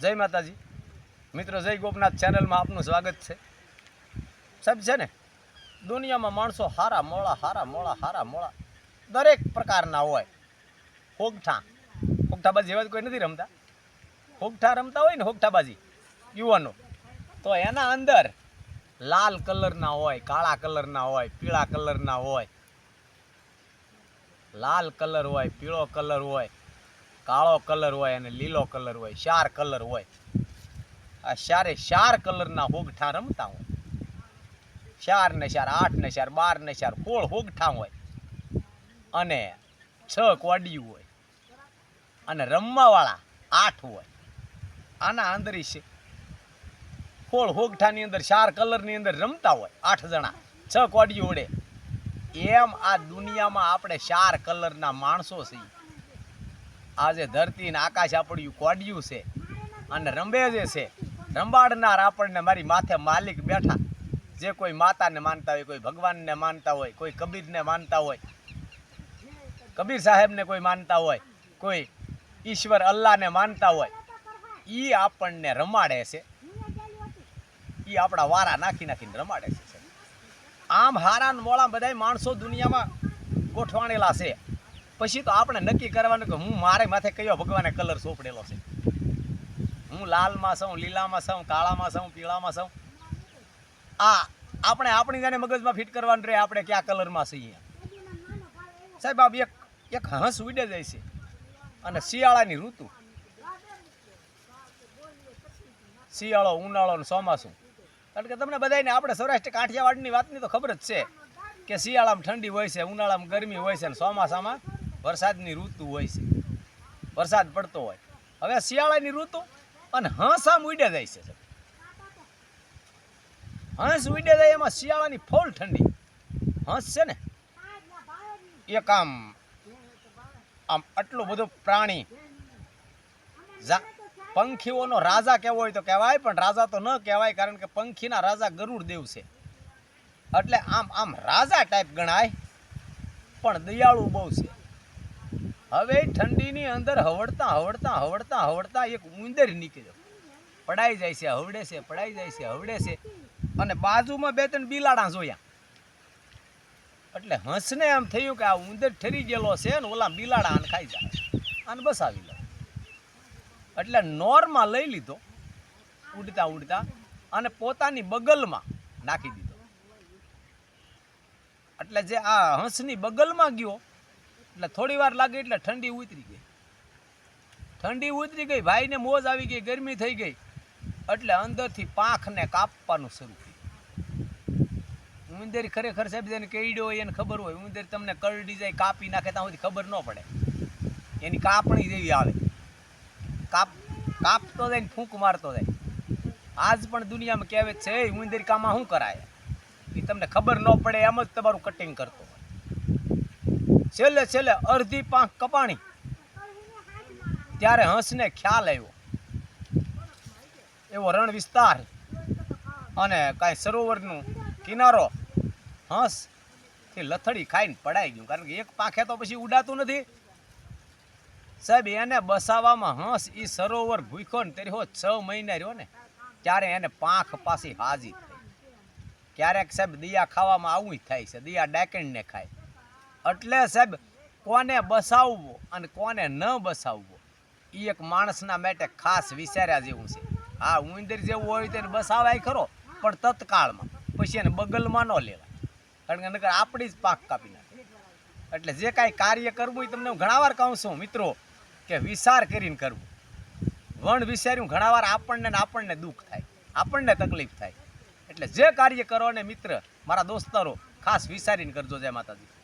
જય માતાજી. મિત્રો, જય ગોપનાથ ચેનલમાં આપનું સ્વાગત છે. સાહેબ, છે ને, દુનિયામાં માણસો હારા મોળા હારા મોળા હારા મોળા દરેક પ્રકારના હોય. હોગઠા. હોગઠાબાજી એવા જ કોઈ નથી રમતા. હોગઠા રમતા હોય ને હોગઠાબાજી, યુવાનો. તો એના અંદર લાલ કલરના હોય, કાળા કલરના હોય, પીળા કલરના હોય, લાલ કલર હોય, પીળો કલર હોય કાળો કલર હોય અને લીલો કલર હોય ચાર કલર હોય. આ ચારે ચાર કલરના હોગઠા રમતા હોય. ચાર ને ચાર આઠ ને ચાર બાર ને ચાર કોળ હોગઠા હોય. અને છ કોડિયું હોય. અને રમવાવાળા આઠ હોય. આના અંદર છે કોળ હોગઠાની અંદર ચાર કલરની અંદર રમતા હોય આઠ જણા. છ કોડિયું ઉડે એમ આ દુનિયામાં આપણે ચાર કલરના માણસો છીએ. આજે ધરતી ને આકાશ આપણું કોડિયું છે અને રંબે જે છે, રંબાડનાર આપણને મારી માથે માલિક બેઠા. જે કોઈ માતાને માનતા હોય, કોઈ ભગવાનને માનતા હોય, કોઈ કબીરને માનતા હોય, કબીર સાહેબને કોઈ માનતા હોય, કોઈ ઈશ્વર અલ્લાહને માનતા હોય એ આપણને રમાડે છે. એ આપણા વારા નાખી નાખીને રમાડે છે આમ હારા ને મોળા બધાય માણસો દુનિયામાં ગોઠવાણેલા છે. પછી તો આપણે નક્કી કરવાનું કે હું મારે માથે કયો ભગવાને કલર સોંપડેલો છે? હું લાલમાં છું, લીલામાં છું, કાળામાં છું, પીળામાં છું? આ આપણે આપણી જાને મગજમાં ફિટ કરવાનું રહે, આપણે કયા કલરમાં છીએ સાહેબ, આપ એક એક હંસ ઉડે જાય છે અને શિયાળાની ઋતુ. શિયાળો, ઉનાળો અને ચોમાસું. કારણ કે તમને બધાને આપણે સૌરાષ્ટ્ર કાઠિયાવાડની વાતની તો ખબર જ છે કે શિયાળામાં ઠંડી હોય છે, ઉનાળામાં ગરમી હોય છે અને ચોમાસામાં વરસાદની ઋતુ હોય છે. વરસાદ પડતો હોય. હવે શિયાળાની ઋતુ અને હંસ આમ ઉડે જાય છે. હંસ ઉડે જાય એમાં શિયાળાની ફૂલ ઠંડી. હંસ છે ને, એક આમ આમ આટલો બધો પ્રાણી પંખીઓનો રાજા કહેવો હોય તો કહેવાય, પણ રાજા તો ન કહેવાય કારણ કે પંખીના રાજા ગરુડ દેવ છે. એટલે આમ આમ રાજા ટાઈપ ગણાય, પણ દયાળુ બહુ છે. હવે ઠંડીની અંદર હવડતા હવડતા હવડતા હવડતા એક ઉંદર નીકળ્યો. પડાઈ જાય છે, હવડે છે, પડાઈ જાય છે, હવડે છે. અને બાજુમાં બે ત્રણ બિલાડા જોયા. એટલે હંસને એમ થયું કે આ ઉંદર ઠરી ગયેલો છે ને ઓલા બિલાડા આને ખાઈ જાય આને બસાવી લે. એટલે નોરમાં લઈ લીધો. ઉડતા ઉડતા અને પોતાની બગલમાં નાખી દીધો. એટલે જે આ હંસની બગલમાં ગયો એટલે થોડી વાર લાગે એટલે ઠંડી ઉતરી ગઈ. ઠંડી ઉતરી ગઈ, ભાઈને મોજ આવી ગઈ, ગરમી થઈ ગઈ. એટલે અંદરથી પાંખને કાપવાનું શરૂ થયું ઉંદર ખરેખર સાહેબ, જેને કેડ્યો હોય એને ખબર હોય. ઉંદર તમને કરડી જાય, કાપી નાખે, ત્યાં સુધી ખબર ન પડે. એની કાપણી જેવી આવે. કાપ, કાપતો જાય ને ફૂંક મારતો જાય. આજ પણ દુનિયામાં કહેવત છે, ઉંદર કામાં શું કરાય? એ તમને ખબર ન પડે, એમ જ તમારું કટિંગ કરતો હોય. છેલ્લે છેલ્લે અડધી પાંખ કપાણી. ત્યારે હંસને ખ્યાલ આવ્યો. એવો રણ વિસ્તાર અને કાંઈ સરોવરનું કિનારો હંસથી લથડી ખાઈને પડાઈ ગયું. કારણ કે એક પાંખે તો પછી ઉડાતું નથી. સાહેબ, એને બસાવવામાં હંસ એ સરોવર ભૂખ્યો ને તેરી છ મહિના રહ્યો ને, ત્યારે એને પાંખ પાછી હાજી થઈ. ક્યારેક સાહેબ, દિયા ખાવામાં આવું જ થાય છે. દિયા ડાકણને ખાય. એટલે સાહેબ, કોને બસાવવો અને કોને ન બસાવવો એ એક માણસના માટે ખાસ વિચાર્યા જેવું છે. હા, ઉંદર જેવું હોય તેને બસાવાય ખરો, પણ તત્કાળમાં, પછી એને બગલમાં ન લેવાય. કારણ કે નકર આપણી જ પાક કાપી નાખે. એટલે જે કાંઈ કાર્ય કરવું એ તમને હું ઘણા વાર કહું છું, મિત્રો, કે વિચાર કરીને કરવું. વણ વિચાર્યું, ઘણા વાર આપણને આપણને દુઃખ થાય, આપણને તકલીફ થાય. એટલે જે કાર્ય કરો ને મિત્ર, મારા દોસ્તારો, ખાસ વિચારીને કરજો જય માતાજી.